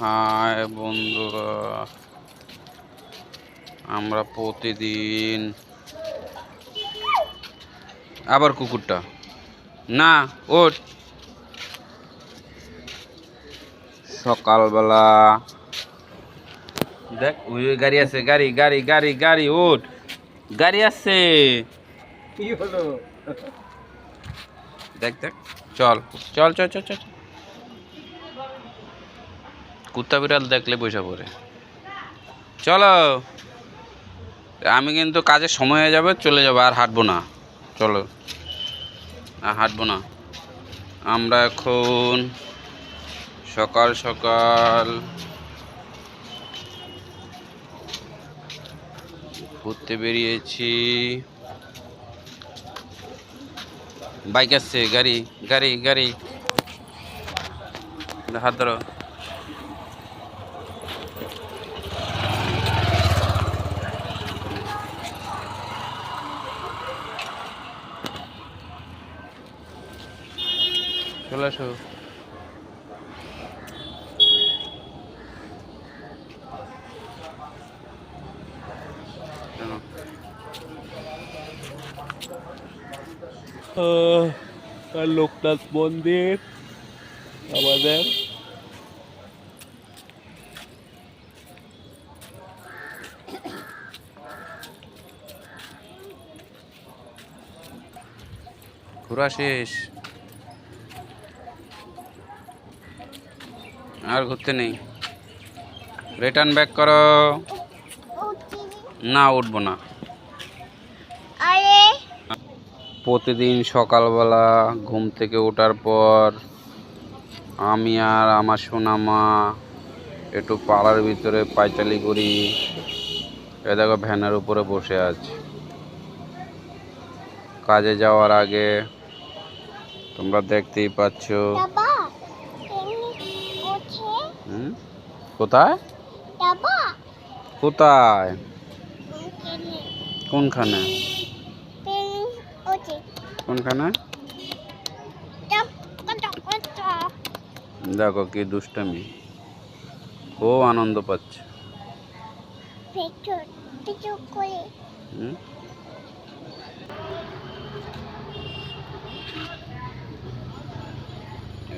High বন্ধুরা আমরা প্রতিদিন আবার কুকুরটা। না ওঠ। সকালবেলা দেখ ওই ওই গাড়ি আছে গাড়ি গাড়ি গাড়ি গাড়ি ওঠ। গাড়ি আছে। কি হলো? দেখ দেখ। চল চল চল চল চল। কুত্তা বিড়াল দেখলে বসে পড়ে। চলো। আমি কিন্তু কাজের সময় হয়ে যাবে, চলে যাব, আর হাঁটবো না। চলো। আর হাঁটবো না। আমরা এখন সকাল সকাল ঘুরতে বেরিয়েছি। বাইক আসছে, গাড়ি গাড়ি গাড়ি। হাত ধরো। আর লোকনাথ মন্দির আমাদের। ঘোরা শেষ। আর ঘুরতে নেই। রিটার্ন ব্যাক করো। না উঠবো না। প্রতিদিন সকালবেলা ঘুম থেকে ওঠার পর আমি আর আমার সোনামা একটু পাড়ার ভিতরে পাইচালি করি। এ দেখো ভ্যানের উপরে বসে আছে। কাজে যাওয়ার আগে তোমরা দেখতেই পাচ্ছ বাবা এমনি ওঠে হুম? কোথায়? কোথায়? কোনখানে? কোনখানে? দেখো কি দুষ্টামি। ও আনন্দ পাচ্ছে। হুম?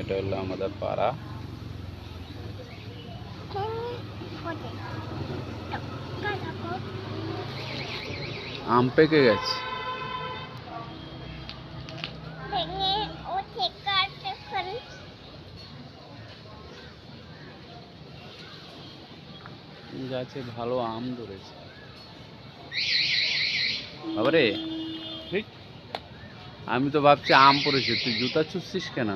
এটা হলো আমাদের পাড়া। আম পেকে গেছে। গাছে ভালো আম ধরেছে। বাবারে, ঠিক। আমি তো ভাবছি আম পড়েছে। তুই জুতা চুষছিস কেন?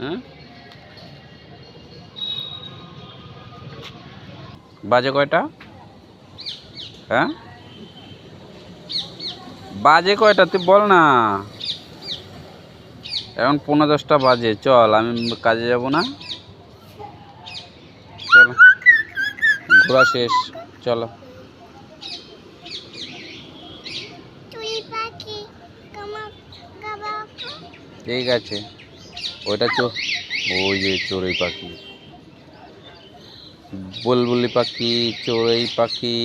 হ্যাঁ? বাজে কয়টা? হ্যাঁ? বাজে কয়টা? তুই বল না। এখন পনেরো দশটা বাজে চল আমি কাজে যাব না। চল ঘোরা শেষ চলো। ঠিক আছে ওইটা চোর ওই যে চড়ুই পাখি। বুলবুলি পাখি চড়ুই পাখি।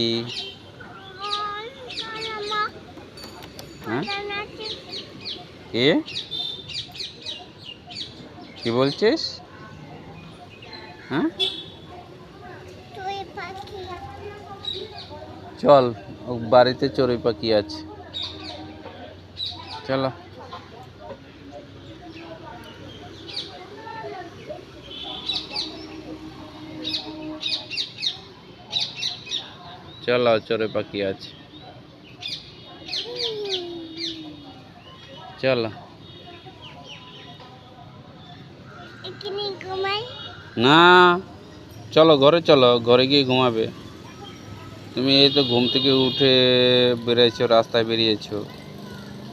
হ্যাঁ? কে? বলছিস? হ্যাঁ? চল বাড়িতে চড়ুই পাখি আছে। চলো। চলো চড়ুই পাখি আছে। চলো। না চলো ঘরে চলো ঘরে গিয়ে ঘুমাবে। তুমি এই তো ঘুম থেকে উঠে বেরিয়েছো রাস্তায় বেরিয়েছো।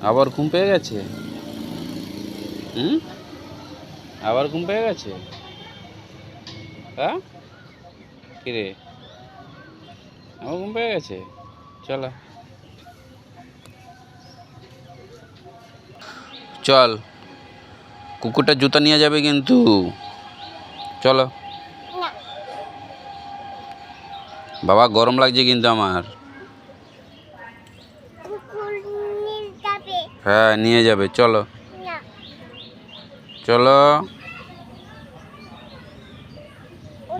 আবার ঘুম পেয়ে গেছে? হুম? আবার ঘুম পেয়ে গেছে? হ্যাঁ? কিরে? আবার ঘুম পেয়ে গেছে। চলো। চল। কুকুরটা জুতা নিয়ে যাবে কিন্তু। চলো। বাবা গরম লাগছে কিন্তু আমার। নিয়ে যাবে। হ্যাঁ নিয়ে যাবে। চলো। চলো।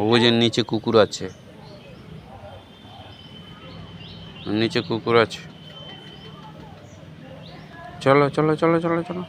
ওই যে নিচে কুকুর আছে। নিচে কুকুর আছে। চলো চলো চলো চলো চলো।